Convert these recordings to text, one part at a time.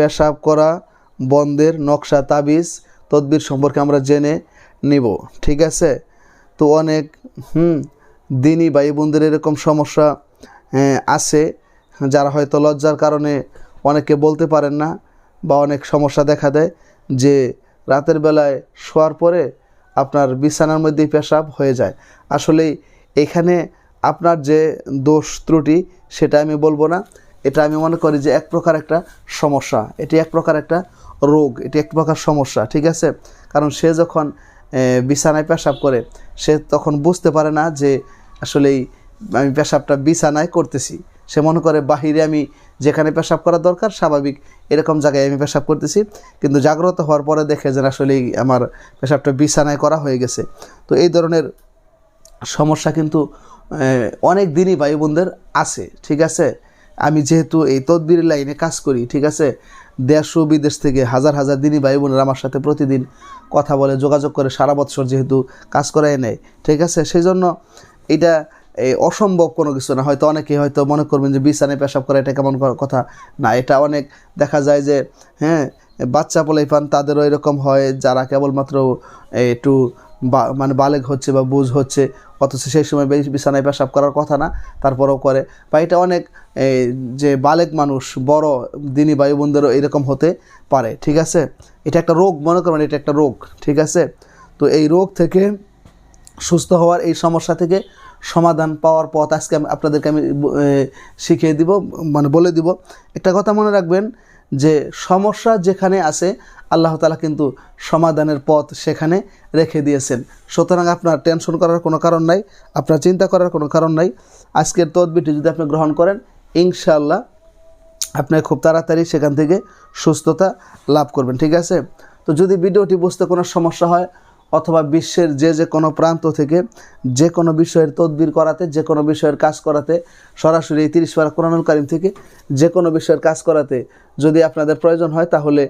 পেশাব করা বন্ধের নকশা, তাবিজ, তদবির সম্পর্কে আমরা জেনে নিব, ঠিক আছে? তো অনেক, হুম দিনই ভাই বোনদের এরকম সমস্যা আছে, যারা হয়তো লজ্জার কারণে অনেকে বলতে পারেন না বা অনেক সমস্যা দেখা দেয় যে রাতের বেলায় শোয়ার পরে আপনার বিছানার মধ্যেই পেশাব হয়ে যায়। আসলে এখানে আপনার যে দোষ ত্রুটি সেটা আমি বলব না। এটা আমি মনে করি যে এক প্রকার একটা সমস্যা। এটি এক প্রকার একটা রোগ, এটি এক প্রকার সমস্যা, ঠিক আছে? কারণ সে যখন বিছানায় পেশাব করে, সে তখন বুঝতে পারে না যে আসলেই আমি পেশাবটা বিছানায় করতেছি। সে মনে করে, বাহিরে আমি যেখানে পেশাব করা দরকার, স্বাভাবিক এরকম জায়গায় আমি পেশাব করতেছি। কিন্তু জাগ্রত হওয়ার পরে দেখে যে আসলেই আমার পেশাবটা বিছানায় করা হয়ে গেছে। তো এই ধরনের সমস্যা কিন্তু অনেক দিনই ভাই বোনদের আছে, ঠিক আছে? আমি যেহেতু এই তদবির লাইনে কাজ করি, ঠিক আছে? দেশ ও বিদেশ থেকে হাজার হাজার দিনই ভাই বোনেরা আমার সাথে প্রতিদিন কথা বলে, যোগাযোগ করে, সারা বৎসর যেহেতু কাজ করাই নেয়, ঠিক আছে? সেই জন্য এটা এই অসম্ভব কোনো কিছু না। হয়তো অনেকে হয়তো মনে করবেন যে বিছানে পেশাব করা এটা কেমন কথা? না, এটা অনেক দেখা যায় যে হ্যাঁ বাচ্চা পোলাই পান তাদেরও এরকম হয় যারা কেবলমাত্র একটু বা মানে বালেগ হচ্ছে বা বুঝ হচ্ছে, অথচ সেই সময় বিছানায় পেশাব করার কথা না, তারপরেও করে। বা এটা অনেক যে বালেগ মানুষ, বড় দিনী বায়ু বোনদেরও এরকম হতে পারে, ঠিক আছে? এটা একটা রোগ, মনে করবেন এটা একটা রোগ, ঠিক আছে? তো এই রোগ থেকে সুস্থ হওয়ার এই সমস্যা থেকে সমাধান পাওয়ার পথ আজকে আমি আপনাদেরকে আমি শিখিয়ে দিব মানে বলে দিব। একটা কথা মনে রাখবেন যে সমস্যা যেখানে আছে, আল্লাহ তালা কিন্তু সমাধানের পথ সেখানে রেখে দিয়েছেন। সুতরাং আপনার টেনশন করার কোনো কারণ নাই, আপনার চিন্তা করার কোনো কারণ নাই। আজকের তদবিটি যদি আপনি গ্রহণ করেন, ইনশাআল্লাহ আপনি খুব তাড়াতাড়ি সেখান থেকে সুস্থতা লাভ করবেন, ঠিক আছে? তো যদি ভিডিওটি বুঝতে কোনো সমস্যা হয় অথবা বিশ্বের যে যে কোনো প্রান্ত থেকে যে কোনো বিষয়ের তদবির করাতে, যে কোনো বিষয়ের কাজ করাতে, সরাসরি এই তিরিশ পারা কোরআনুল কারিম থেকে যে কোনো বিষয়ের কাজ করাতে যদি আপনাদের প্রয়োজন হয়, তাহলে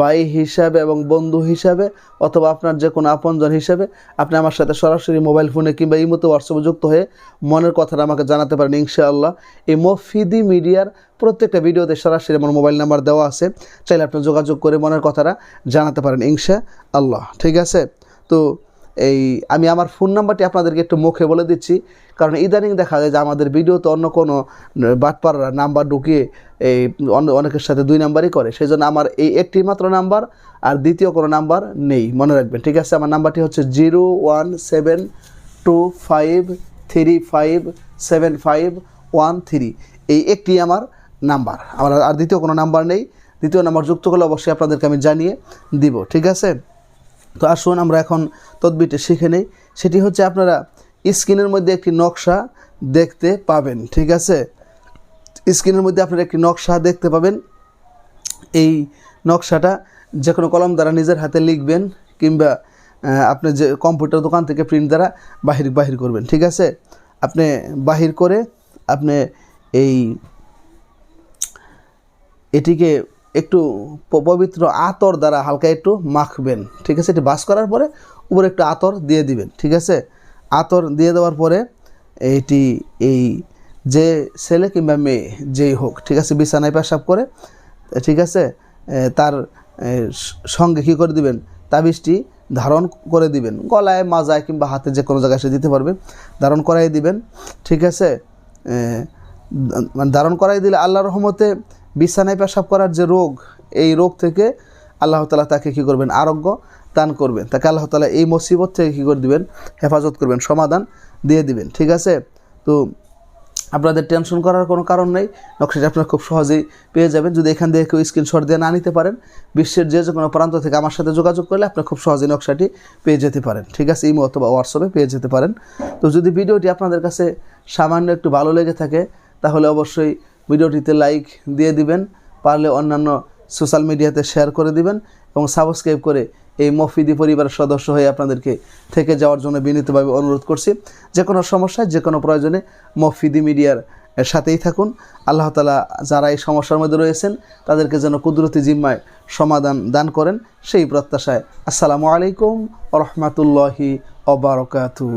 ভাই হিসাবে এবং বন্ধু হিসাবে অথবা আপনার যে কোনো আপনজন হিসাবে আপনি আমার সাথে সরাসরি মোবাইল ফোনে কিংবা এই মতো হোয়াটসঅ্যাপে যুক্ত হয়ে মনের কথাটা আমাকে জানাতে পারেন ইনশাআল্লাহ। এই মফিদি মিডিয়ার প্রত্যেকটা ভিডিওতে সরাসরি আমার মোবাইল নাম্বার দেওয়া আছে। চাইলে আপনি যোগাযোগ করে মনের কথাটা জানাতে পারেন ইনশা আল্লাহ ঠিক আছে? তো এই, আমি আমার ফোন নাম্বারটি আপনাদেরকে একটু মুখে বলে দিচ্ছি। কারণ ইদানিং দেখা যায় যে আমাদের ভিডিওতে অন্য কোনো বাটপাড়া নাম্বার ঢুকিয়ে এই, অন্য, অনেকের সাথে দুই নাম্বারই করে। সেই জন্য আমার এই একটি মাত্র নাম্বার আর দ্বিতীয় কোনো নাম্বার নেই। মনে রাখবেন, ঠিক আছে? আমার নাম্বারটি হচ্ছে zero one seven two five three five seven five one three. এই একটি আমার নাম্বার আমার আর দ্বিতীয় কোনো নাম্বার নেই। দ্বিতীয় নাম্বার যুক্ত করলে অবশ্যই আপনাদেরকে আমি জানিয়ে দিব, ঠিক আছে? তো আসুন আমরা এখন তদবিরটি শিখে নেই। সেটি হচ্ছে আপনারা স্ক্রিনের মধ্যে একটি নকশা দেখতে পাবেন, ঠিক আছে? স্ক্রিনের মধ্যে আপনারা একটি নকশা দেখতে পাবেন। এই নকশাটা যে কোনো কলম দ্বারা নিজের হাতে লিখবেন কিংবা আপনি যে কম্পিউটার দোকান থেকে প্রিন্ট দ্বারা বাহির বাহির করবেন, ঠিক আছে? আপনি বাহির করে আপনি এই এটিকে একটু পবিত্র আতর দ্বারা হালকা একটু মাখবেন, ঠিক আছে? এটি বাস করার পরে উপরে একটু আতর দিয়ে দিবেন, ঠিক আছে? আতর দিয়ে দেওয়ার পরে এটি এই যে ছেলে কিংবা মেয়ে যেই হোক, ঠিক আছে? বিছানায় পেশাব করে, ঠিক আছে? তার সঙ্গে কী করে দিবেন? তাবিজটি ধারণ করে দিবেন। গলায়, মাজায় কিংবা হাতে যে কোনো জায়গায় সে দিতে পারবে। ধারণ করাই দিবেন, ঠিক আছে? মানে ধারণ করাই দিলে আল্লাহ রহমতে বিছানায় পেশাব করার যে রোগ, এই রোগ থেকে আল্লাহ তালা তাকে কী করবেন? আরোগ্য দান করবেন। তাকে আল্লাহ তালা এই মুসিবত থেকে কী করে দিবেন? হেফাজত করবেন, সমাধান দিয়ে দিবেন। ঠিক আছে? তো আপনাদের টেনশন করার কোনো কারণ নেই। নকশাটি আপনারা খুব সহজেই পেয়ে যাবেন। যদি এখান থেকে কেউ স্ক্রিনশট দিয়ে না নিতে পারেন, বিশ্বের যে যে কোনো প্রান্ত থেকে আমার সাথে যোগাযোগ করলে আপনি খুব সহজেই নকশাটি পেয়ে যেতে পারেন। ঠিক আছে? ইমো অথবা হোয়াটসঅ্যাপে পেয়ে যেতে পারেন। তো যদি ভিডিওটি আপনাদের কাছে সামান্য একটু ভালো লেগে থাকে, তাহলে অবশ্যই ভিডিওটিতে লাইক দিয়ে দিবেন, পারলে অন্যান্য সোশ্যাল মিডিয়াতে শেয়ার করে দিবেন এবং সাবস্ক্রাইব করে এই মফিদি পরিবারের সদস্য হয়ে আপনাদেরকে থেকে যাওয়ার জন্য বিনীতভাবে অনুরোধ করছি। যে কোনো সমস্যায়, যে কোনো প্রয়োজনে মফিদি মিডিয়ার সাথেই থাকুন। আল্লাহ তালা যারা এই সমস্যার মধ্যে রয়েছেন, তাদেরকে যেন কুদরতি জিম্মায় সমাধান দান করেন, সেই প্রত্যাশায়। আসসালামু আলাইকুম রহমতুল্লাহি অবরকাতু